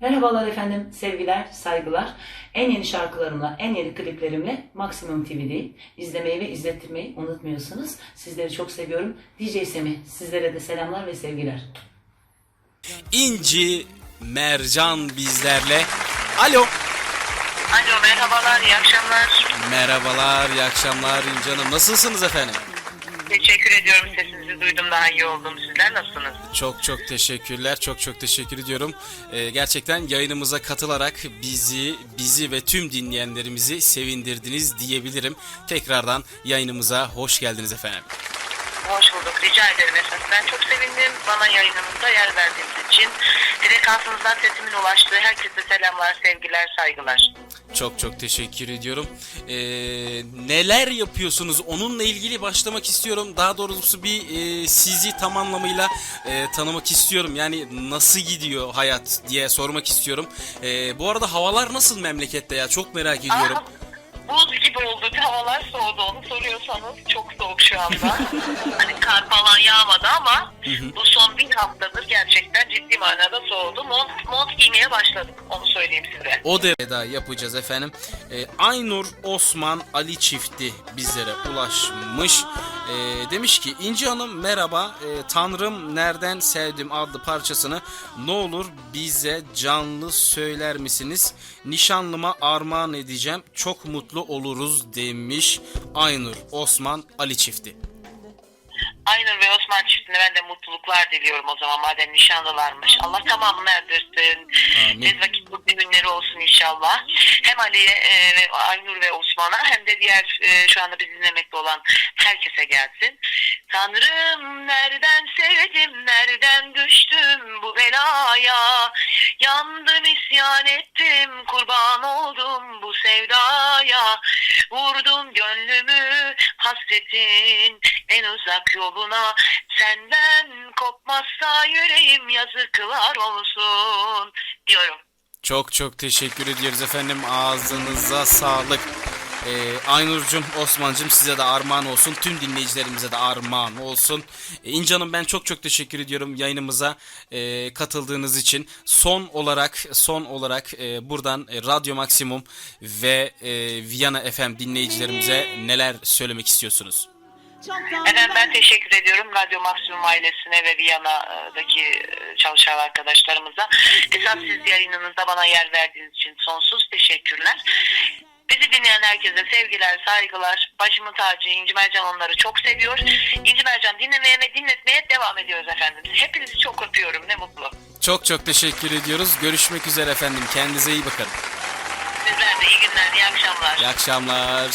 Merhabalar efendim, sevgiler, saygılar. En yeni şarkılarımla, en yeni kliplerimle Maximum TV'deyim. İzlemeyi ve izlettirmeyi unutmuyorsunuz. Sizleri çok seviyorum. DJ Semi, sizlere de selamlar ve sevgiler. İnci Mercan bizlerle. Alo. Alo merhabalar, iyi akşamlar. Merhabalar, iyi akşamlar İnci Hanım. Nasılsınız efendim? Teşekkür ediyorum sesinizi duydum daha iyi oldum. Sizler nasılsınız? Çok çok teşekkürler. Çok çok teşekkür ediyorum. Ee, gerçekten yayınımıza katılarak bizi, bizi ve tüm dinleyenlerimizi sevindirdiniz diyebilirim. Tekrardan yayınımıza hoş geldiniz efendim. Hoş bulduk, rica ederim esas. Ben çok sevindim bana yayınımızda yer verdiğiniz için. Frekansınızdan sesimin ulaştığı herkese selamlar, sevgiler, saygılar. Çok çok teşekkür ediyorum. Ee, neler yapıyorsunuz? Onunla ilgili başlamak istiyorum. Daha doğrusu bir e, sizi tam anlamıyla e, tanımak istiyorum. Yani nasıl gidiyor hayat diye sormak istiyorum. Ee, bu arada havalar nasıl memlekette ya? Çok merak ediyorum. Aa, buz gibi oldu, havalar soğudu onu soruyorsanız çok soğuk şu anda. hani kar falan yağmadı ama bu son bir haftadır gerçekten ciddi manada soğudu. Mont, mont giymeye başladım, onu söyleyeyim size. O derede yapacağız efendim. Ee, Aynur Osman Ali çifti bizlere ulaşmış. Ee, demiş ki İnci Hanım merhaba. Ee, Tanrım nereden sevdim adlı parçasını ne olur bize canlı söyler misiniz? Nişanlıma armağan edeceğim. Çok mutlu oluruz demiş Aynur Osman Ali çifti. Aynur ve Osman çiftine ben de mutluluklar diliyorum o zaman madem nişanlılarmış. Allah tamamını erdirsin. Tez vakit mutlu günleri olsun inşallah. Hem Ali'ye e, ve Aynur ve Osman'a hem de diğer e, şu anda bizi dinlemekte olan herkese gelsin. Tanrım nereden sevdim, nereden düştüm bu belaya. Yandım isyan ettim, kurban oldum bu sevdaya. Vurdum gönlümü hasretin en uzak yoluna. Senden kopmazsa yüreğim yazıklar olsun diyorum. Çok çok teşekkür ediyoruz efendim. Ağzınıza sağlık. Ee, Aynur'cum, Osman'cım size de armağan olsun. Tüm dinleyicilerimize de armağan olsun. Ee, İnci Hanım ben çok çok teşekkür ediyorum yayınımıza e, katıldığınız için. Son olarak son olarak e, buradan e, Radyo Maksimum ve e, Viyana FM dinleyicilerimize neler söylemek istiyorsunuz? Efendim ben teşekkür ediyorum Radyo Maksimum ailesine ve Viyana'daki e, çalışan arkadaşlarımıza. Esas siz yayınınızda bana yer verdiğiniz için sonsuz teşekkürler. Bizi dinleyen herkese sevgiler, saygılar. Başımın tacı İnci Mercan onları çok seviyor. İnci Mercan dinlemeye ve dinletmeye devam ediyoruz efendim. Hepinizi çok öpüyorum. Ne mutlu. Çok çok teşekkür ediyoruz. Görüşmek üzere efendim. Kendinize iyi bakın. Sizler de iyi günler, iyi akşamlar. İyi akşamlar.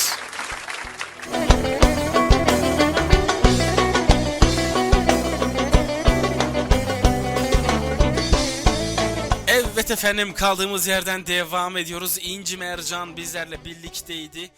Evet efendim kaldığımız yerden devam ediyoruz. İnci Mercan bizlerle birlikteydi.